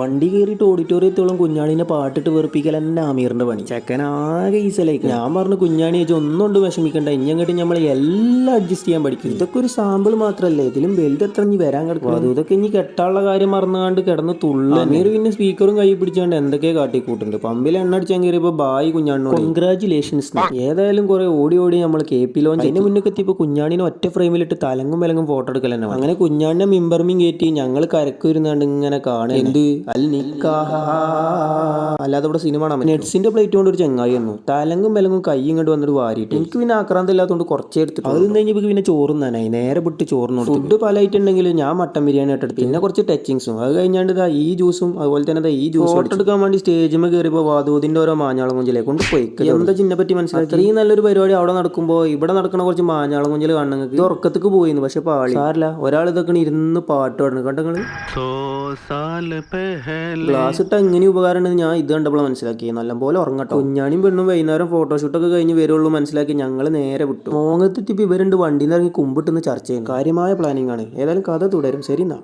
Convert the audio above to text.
വണ്ടി കയറിയിട്ട് ഓഡിറ്റോറിയത്തോളം കുഞ്ഞാണിനെ പാട്ടിട്ട് വെറുപ്പിക്കൽ തന്നെ ആമീറിന്റെ പണി. ചെക്കൻ ആകെ ഈസലേക്ക് ഞാൻ പറഞ്ഞു കുഞ്ഞാണി വെച്ച് ഒന്നുകൊണ്ട് വിഷമിക്കണ്ട ഇനി അങ്ങോട്ട് നമ്മൾ എല്ലാം അഡ്ജസ്റ്റ് ചെയ്യാൻ പഠിക്കും. ഇതൊക്കെ ഒരു സാമ്പിൾ മാത്രല്ലേ? ഇതിലും വലുത് എത്ര ഇനി വരാൻ കിടക്കും അത് ഇതൊക്കെ ഇനി കെട്ടാനുള്ള കാര്യം മറന്നുകൊണ്ട് കിടന്ന് തുള്ളു അമീർ പിന്നെ സ്പീക്കറും കൈ പിടിച്ചാണ്ട് എന്തൊക്കെ കാട്ടിക്കൂട്ടുണ്ട്. പമ്പിൽ എണ്ണ അടിച്ചാൽ കയറിയപ്പോ ബായ് കുഞ്ഞാണിനോട്. കൺഗ്രാചുലേഷൻസ് ഏതായാലും കുറെ ഓടി ഓടി നമ്മൾ കെ പി ലോഞ്ച് അതിന് മുന്നേ എത്തിയപ്പോ കുഞ്ഞാണിനെ ഒറ്റ ഫ്രെയിമിലിട്ട് തലങ്ങും വിലങ്ങും ഫോട്ടോ എടുക്കൽ തന്നെ അങ്ങനെ കുഞ്ഞാണിനെ മിമ്പർമിങ് കയറ്റി ഞങ്ങൾ കരക്കുരുന്നാണ്ട് ഇങ്ങനെ കാണുക എന്ത്? النکاح അല്ലാതെ ഇവിടെ സിനിമ കാണാൻ നെറ്റ്സിന്റെ പ്ലേറ്റ് കൊണ്ട് ഒരു ചെങ്ങായി വന്നു. തലങ്ങും മെലങ്ങും കൈ ഇങ്ങോട്ട് വന്നിട്ട് വാരിയിട്ട്. എനിക്ക് പിന്നെ ആക്രാന്തം ഇല്ലാത്തതുകൊണ്ട് കുറച്ചേ എടുത്തിട്ട് അത് കഴിഞ്ഞപ്പോൾ പിന്നെ ചോറുന്നാനായി നേരെ വിട്ട് ചോറിന് ഫുഡ് പല ഐറ്റുണ്ടെങ്കിലും ഞാൻ മട്ടൻ ബിരിയാണി ഇട്ടെടുത്തു പിന്നെ കുറച്ച് ടച്ചിങ്സും അത് കഴിഞ്ഞാണ്ട് ഇതാ ഈ ജ്യൂസും അതുപോലെ തന്നെ ഈ ജ്യൂസ് ഫോട്ടോ എടുക്കാൻ വേണ്ടി സ്റ്റേജിൽ കയറിയപ്പോൾ വാദൂതിന്റെ ഓരോ മാഞ്ഞാളം കുഞ്ചിലേ കൊണ്ട് പോയി എന്താ ചിന്നെ പറ്റി മനസ്സിലാക്കി? ഈ നല്ലൊരു പരിപാടി അവിടെ നടക്കുമ്പോൾ ഇവിടെ നടക്കുന്ന കുറച്ച് മാഞ്ഞാളം കുഞ്ചിൽ കാണുന്നെങ്കിൽ ഉറക്കത്തേക്ക് പോയിന്ന്. പക്ഷെ പാളി. സാറില്ല ഒരാൾ ഇതൊക്കെ ഇരുന്ന് പാട്ട് പാടണം കേട്ടോ ഗ്ലാസ് ഇട്ട എങ്ങനെ ഉപകാരമുണ്ടെന്ന് ഞാൻ ഇത് കണ്ടപ്പോൾ മനസ്സിലാക്കി നല്ലപോലെ ഉറങ്ങട്ടോ. കുഞ്ഞാണിയും പെണ്ണും വൈകുന്നേരം ഫോട്ടോഷൂട്ടൊക്കെ കഴിഞ്ഞ് വരുള്ളൂ മനസ്സിലാക്കി ഞങ്ങൾ നേരെ വിട്ടു. മോങ്ങത്തെത്തിപ്പ് ഇവരുണ്ട് വണ്ടിയിൽ നിന്ന് ഇറങ്ങി കുമ്പിട്ടെന്ന് ചർച്ച ചെയ്യും കാര്യമായ പ്ലാനിങ് ആണ്. ഏതായാലും കഥ തുടരും. ശരി എന്നാ.